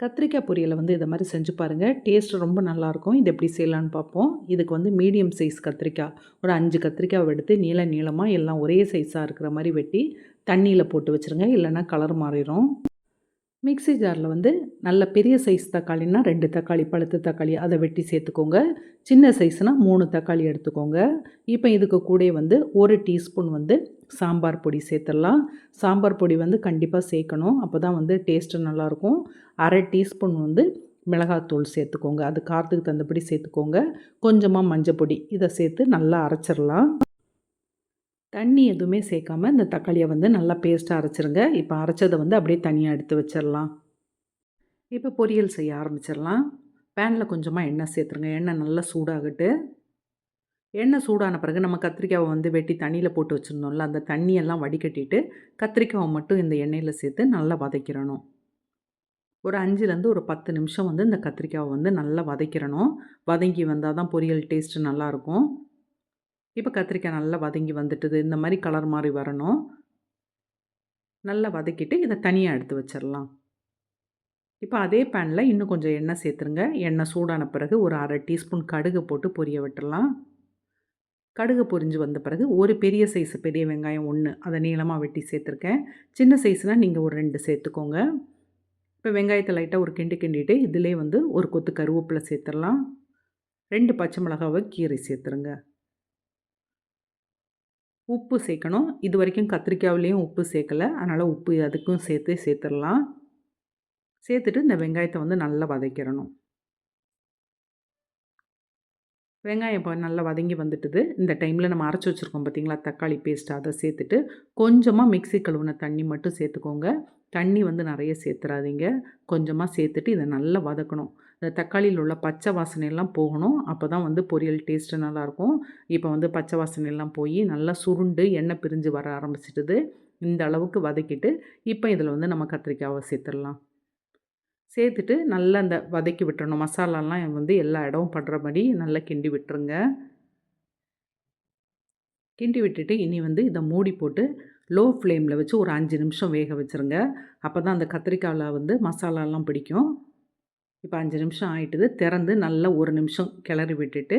கத்திரிக்காய் பொரியலை வந்து இதை மாதிரி செஞ்சு பாருங்கள் டேஸ்ட் ரொம்ப நல்லாயிருக்கும். இது எப்படி செய்யலான்னு பார்ப்போம். இதுக்கு வந்து மீடியம் சைஸ் கத்திரிக்காய். ஒரு அஞ்சு கத்திரிக்காய் எடுத்து நீள நீளமாக எல்லாம் ஒரே சைஸாக இருக்கிற மாதிரி வெட்டி தண்ணியில் போட்டு வச்சுருங்க. இல்லைன்னா கலர் மாறிடும். மிக்ஸி ஜாரில் வந்து நல்ல பெரிய சைஸ் தக்காளின்னா ரெண்டு தக்காளி பழுத்த தக்காளி அதை வெட்டி சேர்த்துக்கோங்க. சின்ன சைஸ்னால் மூணு தக்காளி எடுத்துக்கோங்க. இப்போ இதுக்கு கூட வந்து ஒரு டீஸ்பூன் வந்து சாம்பார் பொடி சேர்த்துடலாம். சாம்பார் பொடி வந்து கண்டிப்பாக சேர்க்கணும். அப்போ தான் வந்து டேஸ்ட்டு நல்லாயிருக்கும். அரை டீஸ்பூன் வந்து மிளகாத்தூள் சேர்த்துக்கோங்க. அது காரத்துக்கு தகுந்தபடி சேர்த்துக்கோங்க. கொஞ்சமாக மஞ்சள் பொடி இதை சேர்த்து நல்லா அரைச்சிடலாம். தண்ணி எதுவுமே சேர்க்காம இந்த தக்காளியை வந்து நல்லா பேஸ்ட்டாக அரைச்சிருங்க. இப்போ அரைச்சதை வந்து அப்படியே தனியாக எடுத்து வச்சிடலாம் இப்போ பொரியல் செய்ய ஆரம்பிச்சிடலாம் பேனில் கொஞ்சமாக எண்ணெய் சேர்த்துருங்க. எண்ணெய் நல்லா சூடாகட்டு. எண்ணெய் சூடான பிறகு நம்ம கத்திரிக்காவை வந்து வெட்டி தண்ணியில் போட்டு வச்சுருந்தோம்ல அந்த தண்ணியெல்லாம் வடிகட்டிட்டு கத்திரிக்காவை மட்டும் இந்த எண்ணெயில் சேர்த்து நல்லா வதக்கிடணும் ஒரு அஞ்சுலேருந்து ஒரு பத்து நிமிஷம் வந்து இந்த கத்திரிக்காவை வந்து நல்லா வதக்கிடணும் வதங்கி வந்தால் தான் பொரியல் டேஸ்ட்டு நல்லாயிருக்கும் இப்போ கத்திரிக்காய் நல்லா வதங்கி வந்துட்டுது. இந்த மாதிரி கலர் மாதிரி வரணும். நல்லா வதக்கிட்டு இதை தனியாக எடுத்து வச்சிடலாம் இப்போ அதே பேனில் இன்னும் கொஞ்சம் எண்ணெய் சேர்த்துருங்க. எண்ணெய் சூடான பிறகு ஒரு அரை டீஸ்பூன் கடுகு போட்டு பொரிய விட்டுடலாம் கடுகு பொரிஞ்சு வந்த பிறகு ஒரு பெரிய சைஸ் பெரிய வெங்காயம் ஒன்று அதை நீளமாக வெட்டி சேர்த்துருக்கேன். சின்ன சைஸ்னால் நீங்கள் ஒரு ரெண்டு சேர்த்துக்கோங்க. இப்போ வெங்காயத்தை லைட்டாக ஒரு கிண்டு கிண்டிட்டு இதிலே வந்து ஒரு கொத்து கருவேப்பிலை சேர்த்துடலாம் ரெண்டு பச்சை மிளகாவை கீரை சேர்த்துருங்க. உப்பு சேர்க்கணும் இது வரைக்கும் கத்திரிக்காவிலையும் உப்பு சேர்க்கலை அதனால் உப்பு அதுக்கும் சேர்த்து சேர்த்துடலாம். சேர்த்துட்டு இந்த வெங்காயத்தை வந்து நல்லா வதக்கிடணும். வெங்காயம் இப்போ நல்லா வதங்கி வந்துட்டுது. இந்த டைமில் நம்ம அரைச்சி வச்சுருக்கோம் பார்த்திங்களா தக்காளி பேஸ்ட் அதை சேர்த்துட்டு கொஞ்சமாக மிக்சி கழுவுன தண்ணி மட்டும் சேர்த்துக்கோங்க. தண்ணி வந்து நிறைய சேர்த்துறாதீங்க. கொஞ்சமாக சேர்த்துட்டு இதை நல்லா வதக்கணும். இந்த தக்காளியில் உள்ள பச்சை வாசனையெல்லாம் போகணும். அப்போ தான் வந்து பொரியல் டேஸ்ட்டு நல்லாயிருக்கும் இப்போ வந்து பச்சை வாசனையெல்லாம் போய் நல்லா சுருண்டு எண்ணெய் பிரிஞ்சு வர ஆரம்பிச்சிட்டுது. இந்த அளவுக்கு வதக்கிட்டு இப்போ இதில் வந்து நம்ம கத்திரிக்காவை சேர்த்துடலாம். சேர்த்துட்டு நல்லா அந்த வதக்கி விட்டுறணும். மசாலாலாம் வந்து எல்லா இடமும் படுற மாதிரி நல்லா கிண்டி விட்டுருங்க. கிண்டி விட்டுட்டு இனி வந்து இதை மூடி போட்டு லோ ஃப்ளேமில் வச்சு ஒரு அஞ்சு நிமிஷம் வேக வச்சுருங்க. அப்போ தான் அந்த கத்திரிக்காயில் வந்து மசாலாலாம் பிடிக்கும். இப்போ அஞ்சு நிமிஷம் ஆகிட்டுது திறந்து நல்லா ஒரு நிமிஷம் கிளறி விட்டுட்டு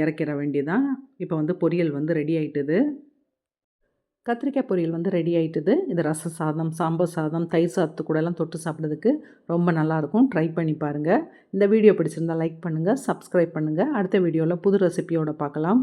இறக்கிற வேண்டியதான் இப்போ வந்து பொரியல் வந்து ரெடி ஆகிட்டுது கத்திரிக்காய் பொரியல் வந்து ரெடி ஆகிட்டுது இது ரச சாதம் சாம்பார் சாதம் தயிர் சாதத்து கூடலாம் தொட்டு சாப்பிட்றதுக்கு ரொம்ப நல்லாயிருக்கும். ட்ரை பண்ணி பாருங்கள் இந்த வீடியோ பிடிச்சிருந்தால் லைக் பண்ணுங்கள் சப்ஸ்கிரைப் பண்ணுங்கள் அடுத்த வீடியோவில் புது ரெசிபியோடு பார்க்கலாம்.